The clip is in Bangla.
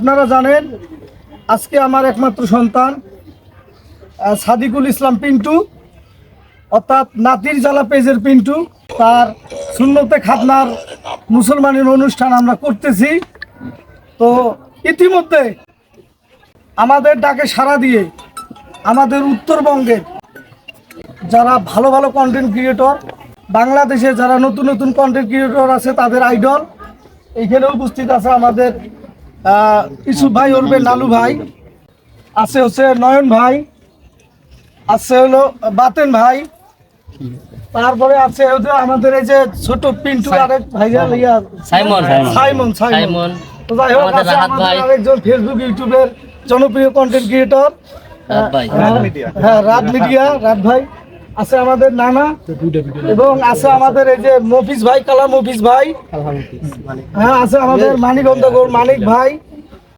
আপনারা জানেন, আজকে আমার একমাত্র সন্তান সাদিকুল ইসলাম পিন্টু, অর্থাৎ নাতির জ্বালা পেজের পিন্টু, তার শূন্যতে খাতনার মুসলমানের অনুষ্ঠান আমরা করতেছি। তো ইতিমধ্যে আমাদের ডাকে সাড়া দিয়ে আমাদের উত্তরবঙ্গের যারা ভালো ভালো কন্টেন্ট ক্রিয়েটর বাংলাদেশে যারা নতুন নতুন কন্টেন্ট ক্রিয়েটর আছে, তাদের আইডল এইখানে উপস্থিত আছে আমাদের ইসুফ ভাই উর্বে নালু ভাই আছে হচ্ছে নয়ন ভাই আছে হলো বাতেন ভাই তারপরে আছে আমাদের এই যে ছোট পিন্টু আরেক ভাইয়া ইয়া সাইমন সাইমন। সাইমন তো যাই হোক আমাদের। আরেকজন ফেসবুক ইউটিউবের জনপ্রিয় কন্টেন্ট ক্রিয়েটর হ্যাঁ রাত মিডিয়া রাত ভাই। আছে আমাদের নানা এবং আছে আমাদের এই যে মফিজ ভাই কালা মফিজ ভাই। হ্যাঁ আছে আমাদের মানিক মানিকগঞ্জ মানিক ভাই।